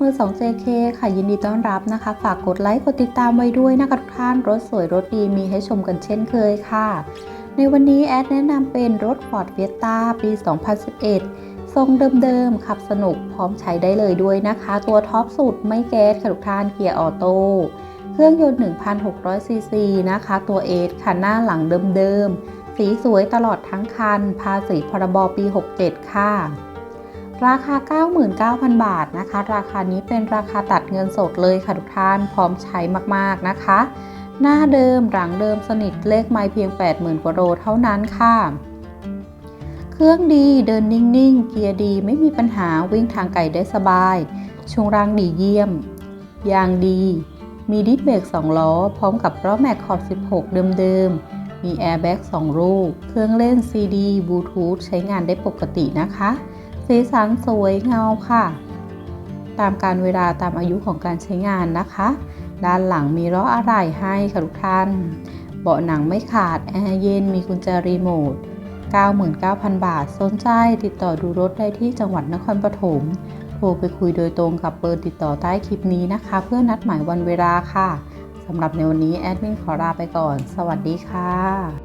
มือ2 JK ค่ะยินดีต้อนรับนะคะ ฝากกดไลค์กดติดตามไว้ด้วยนะคะทุกท่านรถสวยรถดีมีให้ชมกันเช่นเคยค่ะ ในวันนี้แอดแนะนำเป็นรถ Ford Fiesta ปี 2011 ทรงเดิมๆ ขับสนุกพร้อมใช้ได้เลยด้วยนะคะ ตัวท็อปสุดไม่แก๊สค่ะทุกท่านเกียร์ออโต้เครื่องยนต์1,600ซีซีนะคะตัวเอสค่ะหน้าหลังเดิมๆสีสวยตลอดทั้งคันภาษีพรบปี 67 ค่ะ ราคา 99,000 บาทนะคะ ราคานี้เป็นราคาตัดเงินสดเลยค่ะทุกท่านพร้อมใช้มากๆนะคะ หน้าเดิมหลังเดิมสนิทเลขไม้เพียง 80,000กว่าโลเท่านั้นค่ะ เครื่องดีเดินนิ่งๆ เกียร์ดีไม่มีปัญหาวิ่งทางไกลได้สบาย ช่วงรางดีเยี่ยม ยางดี มีดิสเบรก2 ล้อ พร้อมกับล้อแม็กขอบ 16 เดิมๆ มีแอร์แบ็ก2ลูก เครื่องเล่นซีดีบลูทูธใช้งานได้ปกตินะคะ สีสันสวยเงาค่ะ ตามการเวลาตามอายุของการใช้งานนะคะ ด้านหลังมีล้ออะไหล่ให้ค่ะทุกท่าน เบาะหนังไม่ขาดแอร์เย็นมีกุญแจรีโมท 99,000 บาท สนใจติดต่อดูรถได้ที่จังหวัดนครปฐมโทรไปคุยโดยตรงกับเบอร์ติดต่อใต้คลิปนี้นะคะ เพื่อนัดหมายวันเวลาค่ะสำหรับในวันนี้แอดมินขอลาไปก่อน สวัสดีค่ะ